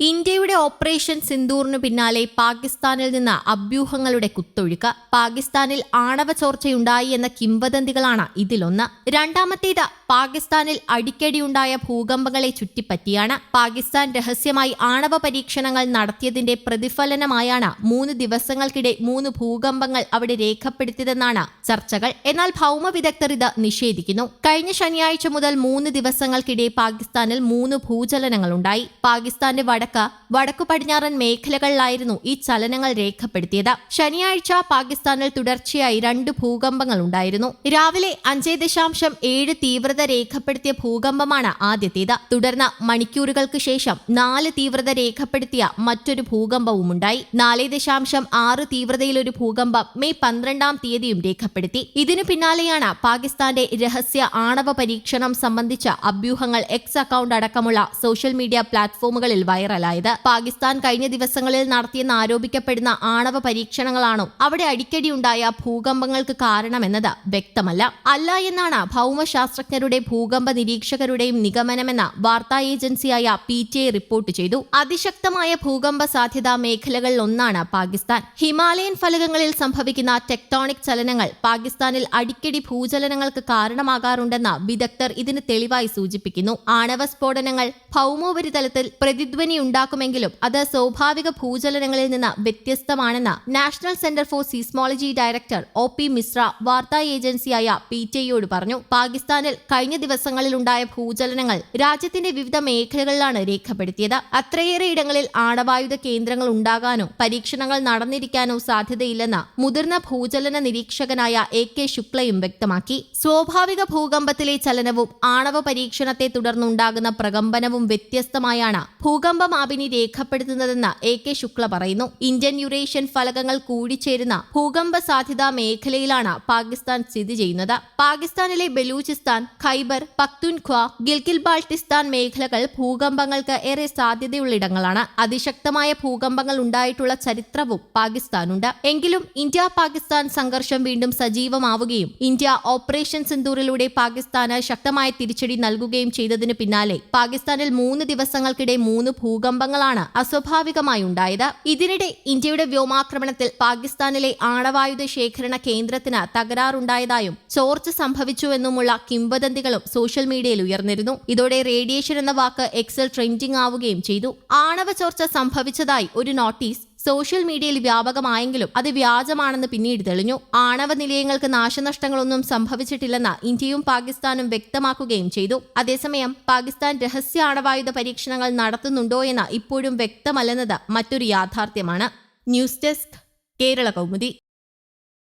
ഇന്ത്യയുടെ ഓപ്പറേഷൻ സിന്ദൂറിനു പിന്നാലെ പാകിസ്ഥാനിൽ നിന്ന് അഭ്യൂഹങ്ങളുടെ കുത്തൊഴുക്ക്. പാകിസ്ഥാനിൽ ആണവ ചോർച്ചയുണ്ടായി എന്ന കിംവദന്തികളാണ് ഇതിലൊന്ന്. രണ്ടാമത്തേത് പാകിസ്ഥാനിൽ അടിക്കടിയുണ്ടായ ഭൂകമ്പങ്ങളെ ചുറ്റിപ്പറ്റിയാണ്. പാകിസ്ഥാൻ രഹസ്യമായി ആണവ പരീക്ഷണങ്ങൾ നടത്തിയതിന്റെ പ്രതിഫലനമായാണ് മൂന്ന് ദിവസങ്ങൾക്കിടെ മൂന്ന് ഭൂകമ്പങ്ങൾ അവിടെ രേഖപ്പെടുത്തിയതെന്നാണ് ചർച്ചകൾ. എന്നാൽ ഭൗമ വിദഗ്ധർ ഇത് നിഷേധിക്കുന്നു. കഴിഞ്ഞ ശനിയാഴ്ച മുതൽ മൂന്ന് ദിവസങ്ങൾക്കിടെ പാകിസ്ഥാനിൽ മൂന്ന് ഭൂചലനങ്ങളുണ്ടായി. പാകിസ്ഥാന്റെ വടക്ക് വടക്കു പടിഞ്ഞാറൻ മേഖലകളിലായിരുന്നു ഈ ചലനങ്ങൾ രേഖപ്പെടുത്തിയത്. ശനിയാഴ്ച പാകിസ്ഥാനിൽ തുടർച്ചയായി രണ്ട് ഭൂകമ്പങ്ങൾ ഉണ്ടായിരുന്നു. രാവിലെ അഞ്ചേ ദശാംശം ഏഴ് തീവ്രത രേഖപ്പെടുത്തിയ ഭൂകമ്പമാണ് ആദ്യത്തേത്. തുടർന്ന് മണിക്കൂറുകൾക്ക് ശേഷം നാല് തീവ്രത രേഖപ്പെടുത്തിയ മറ്റൊരു ഭൂകമ്പവും ഉണ്ടായി നാല് ദശാംശം ആറ് തീവ്രതയിലൊരു ഭൂകമ്പം മെയ് പന്ത്രണ്ടാം തീയതിയും രേഖപ്പെടുത്തി. ഇതിനു പിന്നാലെയാണ് പാകിസ്ഥാന്റെ രഹസ്യ ആണവ പരീക്ഷണം സംബന്ധിച്ച അഭ്യൂഹങ്ങൾ എക്സ് അക്കൗണ്ട് അടക്കമുള്ള സോഷ്യൽ മീഡിയ പ്ലാറ്റ്ഫോമുകളിൽ വൈറലായത്. പാകിസ്ഥാൻ കഴിഞ്ഞ ദിവസങ്ങളിൽ നടത്തിയെന്ന് ആരോപിക്കപ്പെടുന്ന ആണവ പരീക്ഷണങ്ങളാണോ? അവിടെ അടിക്കടി ഉണ്ടായ ഭൂകമ്പങ്ങൾക്ക് കാരണമെന്നത് വ്യക്തമല്ല. അല്ല എന്നാണ് ഭൗമശാസ്ത്രജ്ഞരുടെ ഭൂകമ്പ നിരീക്ഷകരുടെയും നിഗമനമെന്ന വാർത്താ ഏജൻസിയായ പി ടി ഐ റിപ്പോർട്ട് ചെയ്തു. അതിശക്തമായ ഭൂകമ്പ സാധ്യത മേഖലകളിൽ ഒന്നാണ് പാകിസ്ഥാൻ. ഹിമാലയൻ ഫലകങ്ങളിൽ സംഭവിക്കുന്ന ടെക്ടോണിക് ചലനങ്ങൾ പാകിസ്ഥാനിൽ അടിക്കടി ഭൂചലനങ്ങൾക്ക് കാരണമാകാറുണ്ടെന്ന് വിദഗ്ധർ ഇതിന് തെളിവായി സൂചിപ്പിക്കുന്നു. ആണവ സ്ഫോടനങ്ങൾ ഭൗമോപരിതലത്തിൽ പ്രതിധ്വനി ഉണ്ടാക്കുമെങ്കിലും അത് സ്വാഭാവിക ഭൂചലനങ്ങളിൽ നിന്ന് വ്യത്യസ്തമാണെന്ന് national centre for seismology director O P Mishra വാർത്താ ഏജൻസിയായ പി ടിയോട് പറഞ്ഞു. പാകിസ്ഥാനിൽ കഴിഞ്ഞ ദിവസങ്ങളിൽ ഉണ്ടായ ഭൂചലനങ്ങൾ രാജ്യത്തിന്റെ വിവിധ മേഖലകളിലാണ് രേഖപ്പെടുത്തിയത്. അത്രയേറെ ഇടങ്ങളിൽ ആണവായുധ കേന്ദ്രങ്ങൾ ഉണ്ടാകാനോ പരീക്ഷണങ്ങൾ നടന്നിരിക്കാനോ സാധ്യതയില്ലെന്ന് മുതിർന്ന ഭൂചലന നിരീക്ഷകനായ എ കെ ശുക്ലയും വ്യക്തമാക്കി. സ്വാഭാവിക ഭൂകമ്പത്തിലെ ചലനവും ആണവ പരീക്ഷണത്തെ തുടർന്നുണ്ടാകുന്ന പ്രകമ്പനവും വ്യത്യസ്തമായാണ് ഭൂകമ്പമാപിനി രേഖപ്പെടുത്തുന്നതെന്ന് എ കെ ശുക്ല പറയുന്നു. ഇന്ത്യൻ യുറേഷ്യൻ ഫലകങ്ങൾ കൂടിച്ചേരുന്ന ഭൂകമ്പ സാധ്യതാ മേഖലയിലാണ് പാകിസ്ഥാൻ സ്ഥിതി ചെയ്യുന്നത്. പാകിസ്ഥാനിലെ ബലൂചിസ്ഥാൻ ഖൈബർ പക്തുൻഖ്വ ഗിൽഗിൽ ബാൾട്ടിസ്ഥാൻ മേഖലകൾ ഭൂകമ്പങ്ങൾക്ക് ഏറെ സാധ്യതയുള്ള ഇടങ്ങളാണ്. അതിശക്തമായ ഭൂകമ്പങ്ങൾ ഉണ്ടായിട്ടുള്ള ചരിത്രവും പാകിസ്ഥാനുണ്ട്. എങ്കിലും ഇന്ത്യ പാകിസ്ഥാൻ സംഘർഷം വീണ്ടും സജീവമാവുകയും ഇന്ത്യ ഓപ്പറേഷൻ സിന്ദൂറിലൂടെ പാകിസ്ഥാന് ശക്തമായ തിരിച്ചടി നൽകുകയും ചെയ്തതിനു പിന്നാലെ പാകിസ്ഥാനിൽ മൂന്ന് ദിവസങ്ങൾക്കിടെ മൂന്ന് ഭൂകമ്പങ്ങളാണ് അസ്വാഭാവികമായി ഉണ്ടായത് ഇതിനിടെ ഇന്ത്യയുടെ വ്യോമാക്രമണത്തിൽ പാകിസ്ഥാനിലെ ആണവായുധ ശേഖരണ കേന്ദ്രത്തിന് തകരാറുണ്ടായതായും ചോർച്ച സംഭവിച്ചുവെന്നുമുള്ള കിംവദന്തികളും സോഷ്യൽ മീഡിയയിൽ ഉയർന്നിരുന്നു. ഇതോടെ റേഡിയേഷൻ എന്ന വാക്ക് എക്സൽ ട്രെൻഡിംഗ് ആവുകയും ചെയ്തു. ആണവ ചോർച്ച സംഭവിച്ചതായി ഒരു നോട്ടീസ് സോഷ്യൽ മീഡിയയിൽ വ്യാപകമായെങ്കിലും അത് വ്യാജമാണെന്ന് പിന്നീട് തെളിഞ്ഞു. ആണവ നിലയങ്ങൾക്ക് നാശനഷ്ടങ്ങളൊന്നും സംഭവിച്ചിട്ടില്ലെന്ന് ഇന്ത്യയും പാകിസ്ഥാനും വ്യക്തമാക്കുകയും ചെയ്തു. അതേസമയം പാകിസ്ഥാൻ രഹസ്യ ആണവായുധ പരീക്ഷണങ്ങൾ നടത്തുന്നുണ്ടോ എന്ന് ഇപ്പോഴും വ്യക്തമല്ലെന്നത് മറ്റൊരു യാഥാർത്ഥ്യമാണ്. News desk Kerala Kaumudi.